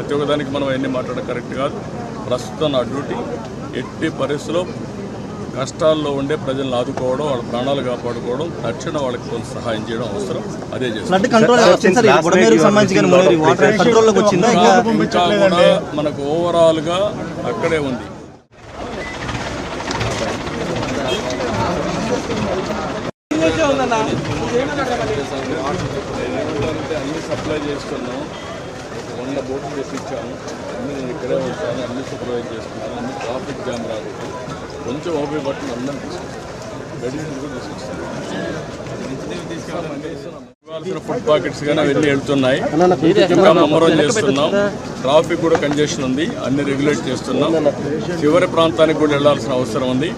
ప్రతి ఒక్కదానికి మనం అవన్నీ మాట్లాడడం కరెక్ట్ కాదు. ప్రస్తుతం నా డ్యూటీ ఎట్టి పరిస్థితుల్లో కష్టాల్లో ఉండే ప్రజలను ఆదుకోవడం వాళ్ళ ప్రాణాలు కాపాడుకోవడం తక్షణ వాళ్ళకి కొంత సహాయం చేయడం అవసరం. అదే చేస్తాం. ఇంకా కూడా మనకు ఓవరాల్గా అక్కడే ఉంది. అన్ని సప్లై చేస్తున్నాం. వంద బోట్లు తెప్పించాము అన్ని నేను ఇక్కడే ఉంటాను అన్ని సూపర్వైజ్ చేస్తున్నాను అన్ని ట్రాఫిక్ జామ్ రాదు. కొంచెం ఓపీ బట్టలు అందరం తీసుకొస్తాం. మెడిసిన్స్ కూడా తీసుకొస్తాం. ఫుడ్ పాకెట్స్ కానీ అవన్నీ వెళ్తున్నాయి. ఇంకా ముమ్మరం చేస్తున్నాం. ట్రాఫిక్ కూడా కంజెషన్ ఉంది. అన్ని రెగ్యులేట్ చేస్తున్నాం. చివరి ప్రాంతానికి కూడా వెళ్ళాల్సిన అవసరం ఉంది.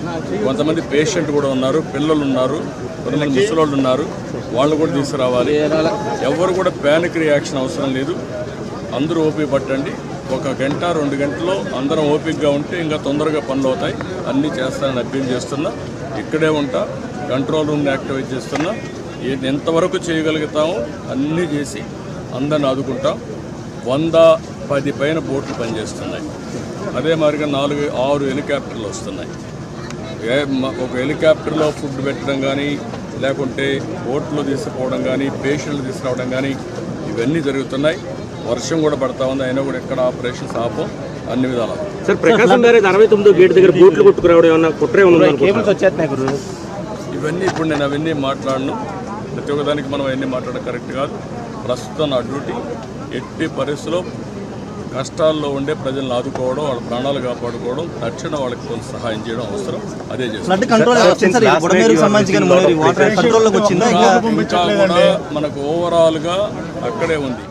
కొంతమంది పేషెంట్ కూడా ఉన్నారు పిల్లలు ఉన్నారు కొంతమంది ముసలోళ్ళు ఉన్నారు. వాళ్ళు కూడా తీసుకురావాలి. ఎవరు కూడా ప్యానిక్ రియాక్షన్ అవసరం లేదు. అందరూ ఓపిక పట్టండి. ఒక గంట రెండు గంటలో అందరం ఓపికగా ఉంటే ఇంకా తొందరగా పనులు అవుతాయి అన్నీ చేస్తానని అభ్యం చేస్తున్నా. ఇక్కడే ఉంటా. కంట్రోల్ రూమ్ని యాక్టివేట్ చేస్తున్నా. ఏది ఎంతవరకు చేయగలుగుతామో అన్నీ చేసి అందరిని ఆదుకుంటాం. వంద పది పైన బోట్లు పనిచేస్తున్నాయి. అదే మాదిరిగా నాలుగు ఆరు హెలికాప్టర్లు వస్తున్నాయి. ఒక హెలికాప్టర్లో ఫుడ్ పెట్టడం కానీ లేకుంటే బోట్లు తీసుకుపోవడం కానీ పేషెంట్లు తీసుకురావడం కానీ ఇవన్నీ జరుగుతున్నాయి. వర్షం కూడా పడతా ఉంది. అయినా కూడా ఎక్కడ ఆపరేషన్స్ ఆపం అన్ని విధాలు. సార్ ప్రకాశం బ్యారేజ్ అరవై తొమ్మిదో గేట్ దగ్గర బోట్లు కొట్టుకురావడం ఏమన్నా కుట్రే ఉందా కేబుల్స్ వచ్చేస్తున్నాయి గురు. ఇవన్నీ ఇప్పుడు నేను అవన్నీ మాట్లాడను. ప్రతి ఒక్కదానికి మనం అవన్నీ మాట్లాడడం కరెక్ట్ కాదు. ప్రస్తుతం నా డ్యూటీ ఎట్టి పరిస్థితుల్లో కష్టాల్లో ఉండే ప్రజలను ఆదుకోవడం వాళ్ళ ప్రాణాలు కాపాడుకోవడం తక్షణ వాళ్ళకి కొంత సహాయం చేయడం అవసరం. అదే చేస్తాం. ఫ్లడ్ కంట్రోల్ వచ్చింది సార్? ఈ బుడమేరుకు సంబంధించి కానీ మునేరు వాటర్ కంట్రోల్లోకి వచ్చిందా? ఇంకా ఇంకా కూడా మనకు ఓవరాల్గా అక్కడే ఉంది.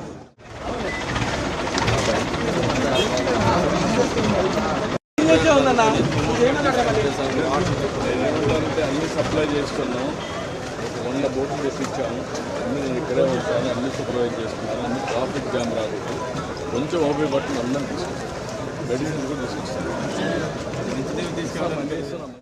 ఏమంటారంటే అన్ని సప్లై చేస్తున్నాం. వంద బోట్లు తెప్పించాము. అన్ని నేను ఇక్కడే ఉంటాను. అన్ని సూపర్వైజ్ చేస్తున్నాను. అన్ని ట్రాఫిక్ జామ్ రాదు కొంచెం ఓపీ బట్టలు అందరం తీసుకొస్తాం. మెడిసిన్స్ కూడా తీసుకొస్తాను తీసుకొస్తాం.